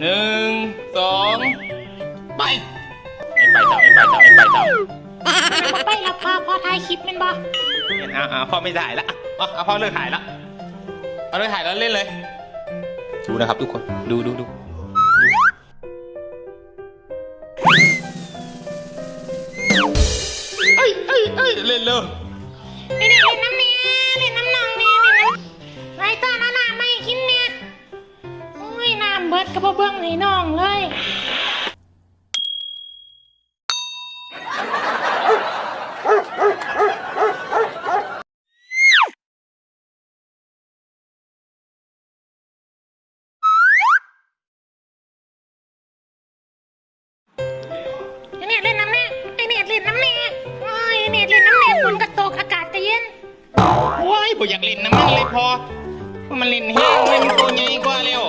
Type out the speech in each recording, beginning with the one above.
หนึ่งสองไปไอ้ไปจับไอ้ไปจับไอ้ไปจับบ่ไปแล้วพอพอถ่ายคลิปแม่นบ่เห็นอะอะพ่อไม่ถ่ายละอะอะพ่อเลิกถ่ายละเอาเลิกถ่ายแล้วเล่นเลย ดูนะครับทุกคนดูดูดูเอ้ยเอ้ยเอ้ยเล่นเลยไอ้นี่เล่นน้ำแน่เล่นน้ำนองแน่ บิดก็บ่เบิ่งให้น้องเลยไอเนี่ยเล่นน้ำแน่ไอเนี่ยเล่นน้ำแน่โอ้ยไอ้เนี่ยเล่นน้ำแน่ฝนก็ตกอากาศก็เย็นโอ้ยผมอยากเล่นน้ำมันเลยพอว่ามันเล่นแห้งเลยมันตัวใหญ่กว่าเร็ว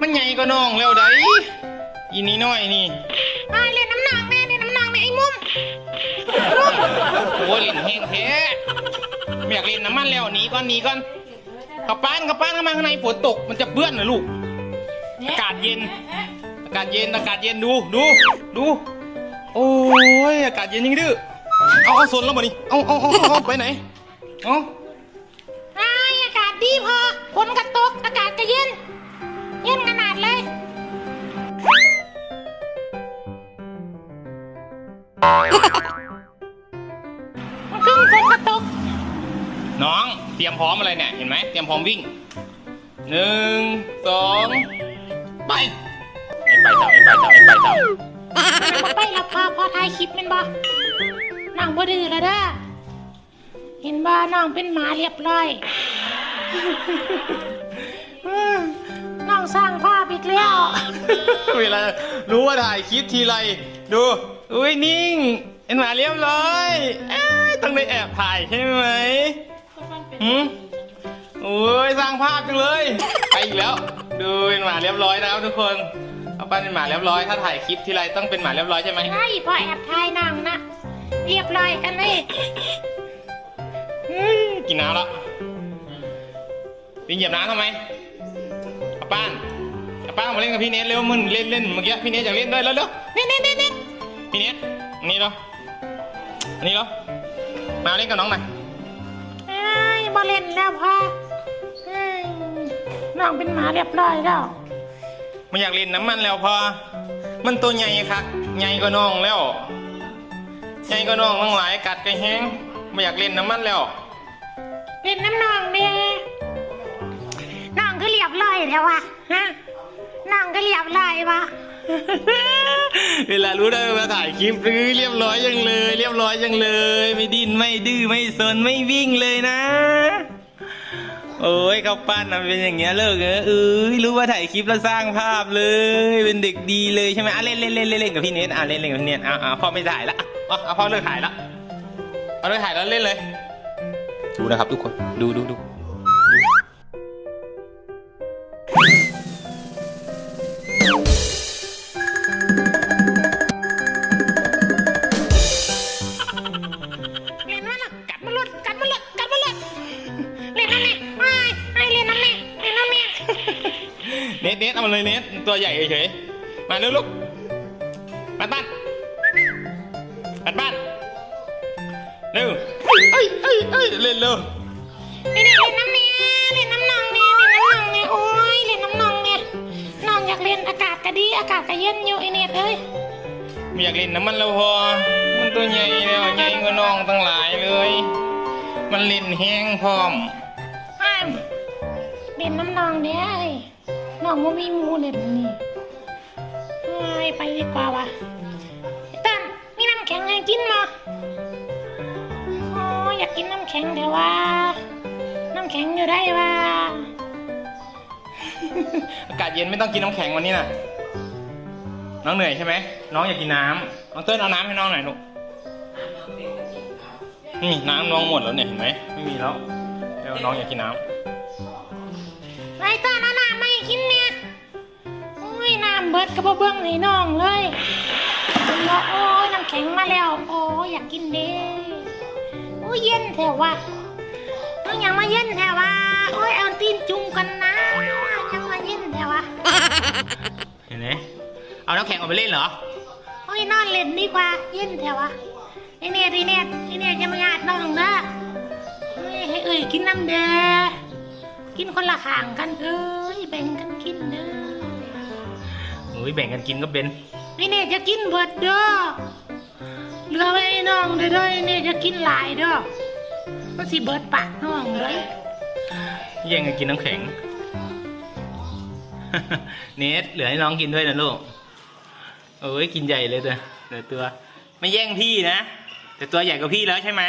มันใหญ่กว่าน้องแล้วไดอีนี่น้อยนี่ไอ้ยเล่นน้ำนองแน่เล่นน้ำนองแน่ไอ้มุมโอ้ยเล่นแห้งแท้ไม่อยากเล่นน้ำมันแล้วหนีก่อนหนีก่อนขับป้านขับป้านเข้ามาข้างในฝนตกมันจะเปื้อนนะลูกอากาศเย็น อากาศเย็นอากาศเย็นดูดูดูโอ้ยอากาศเย็นยังดื้อเอาเอาสนแล้วมาดิเอาเอาเอาเอาเอาไปไหนเอาไอ้ยอากาศ ดีพอฝนก็ตก อากาศก็เย็น เย็นขนาดเลย มันขึ้นฝนก็ตก น้องเตรียมพร้อมอะไรเนี่ย เห็นไหมเตรียมพร้อมวิ่งหนึ่งสองไปไอ้ไปจับไอ้ไปจับไอ้ไปจับบ่ไปแล้วพอพอถ่ายคลิปแม่นบ่น้องบ่ดื้อแล้วเด้อเห็นบ่น้องเป็นหมาเรียบร้อย น้องสร้างภาพอีกแล้ว เวลารู้ว่าถ่ายคลิปทีไร ดู อุ้ยนิ่งเห็นหมาเรียบร้อยเอ๊ะต้องได้แอบถ่ายใช่ไหมหืมโอ้ยสร้างภาพจังเลย ไปอีกแล้ว ดูเป็นหมาเรียบร้อยนะครับทุกคนเอาปั้นเป็นหมาเรียบร้อย ถ้าถ่ายคลิปทีไรต้องเป็นหมาเรียบร้อยใช่ไหมใช่พอแอบถ่ายน้องนะ เรียบร้อยกันเลยเฮ้ยกินน้ำแล้ว ปิงเหยียบน้ำทำไมเอาป้านเอาป้านมาเล่นกับพี่เนทเร็วมึนเล่นเล่นเมื่อกี้พี่เนทอยากเล่นด้วยแล้วเร็วเน่เน่เน่เน่พี่เนทอันนี้เหรออันนี้เหรอมาเล่นกับน้องหน่อยเอ้ยบ่เล่นแล้วพ่อเอ้ยน้องเป็นหมาเรียบร้อยแล้วไม่อยากเล่นน้ำมันแล้วพอมันตัวใหญ่ครับใหญ่กว่าน้องแล้วใหญ่กว่าน้องทั้งหลายกัดกันแห้งไม่อยากเล่นน้ำมันแล้วเล่นน้ำน้องเน่น้องก็ เรียบร้อยแล้ววะฮะน้องก็เรียบร้อยวะเวลารู้ได้มาถ่ายคลิปเอ้ยเรียบร้อยยังเลย เรียบร้อยยังเลย ไม่ดิ้นไม่ดื้อไม่สนไม่วิ่งเลยนะ โอ้ยเขาปั้นนเป็นอย่างเงี้ยเลิกเออเอ้ยรู้ว่าถ่ายคลิปแล้วสร้างภาพเลย เป็นเด็กดีเลยใช่ไหมอะเล่นเล่นเล่นเล่นกับพี่เนทอะเล่นเล่นกับพี่เนทอะอะพ่อไม่ถ่ายละอะอะพ่อเลิกถ่ายละเอาเลิกถ่ายแล้วเล่นเลย ดูนะครับทุกคนดูดูดู เนทเนทเอามาเลยเนทตัวใหญ่เฉยๆมาเร็วลูกปันปันปันปันเร็วเอ้ยเอ้ยเอ้ยเล่นเร็วไอ้เนี่ยเล่นน้ำแน่เล่นน้ำนองแน่เล่นน้ำนองแน่โอ้ยเล่นน้ำนองแน่น้องอยากเล่นอากาศก็ดีอากาศก็เย็นอยู่ไอ้เนี่ยเอ้ยไม่อยากเล่นน้ำมันแล้วพอมันตัวใหญ่แล้วใหญ่กว่าน้องตั้งหลายเลย มันเล่นแห้งพร้อมอ้ามเล่นน้ำนองเด้ไอ้ น้องบ่มีหมูเล่นนี่โอ้ยไปดีกว่าวะไอ้ตั้นมีน้ำแข็งให้กินมาโอ้ยอยากกินน้ำแข็งเดี๋ยวว่า น้ำแข็งอยู่ได้ว่าอากาศเย็นไม่ต้องกินน้ำแข็งวันนี้น่ะน้องเหนื่อยใช่ไหม น้องอยากกินน้ำน้องเต้นเอาน้ำให้น้องหน่อยลูก นี่น้ำน้องหมดแล้วเนี่ยเห็นไหม ไม่มีแล้วเดี๋ยวน้องอยากกินน้ำไอ้ตั้นเอาน้ำไม่ กินเนี่ยโอ้ยน้ำเบิดก็บ่เบิ่งให้น้องเลยแล้วโอ้ยน้ำแข็งมาแล้ว โอ้ยอยากกินเด้โอ้ยเย็นแถวว่ะต้องยังมาเย็นแถวว่าโอ้ยเอาตีนจุ่มกันนะยังมาเย็นแถแต่วะเห็นไหมเอาน้ำแข็งออกไปเล่นเหรอโอ้ยนอนเล่นดีกว่าเย็นแต่วะไอเนตไอเนตไอเนตจะมาหยาดน้องนะเฮ้ยให้เอ่ยกินน้ำเด้อ กินคนละข้างกันเอ้ยแบ่งกันกินเด้อโอ้ยแบ่งกันกินก็เป็นไอเนตจะกินเบิดเด้อเหลือไว้ให้น้องเด้อเด้อไอเนตจะกินหลายเด้อมันสิเบิดปากน้องเลยแย่งกันกินน้ำแข็งเนทเหลือให้น้องกินด้วยนะลูกโอ้ยกินใหญ่เลยเด้อเดี๋ยวตัวไม่แย่งพี่นะแต่ตัวใหญ่กว่าพี่แล้วใช่ไหม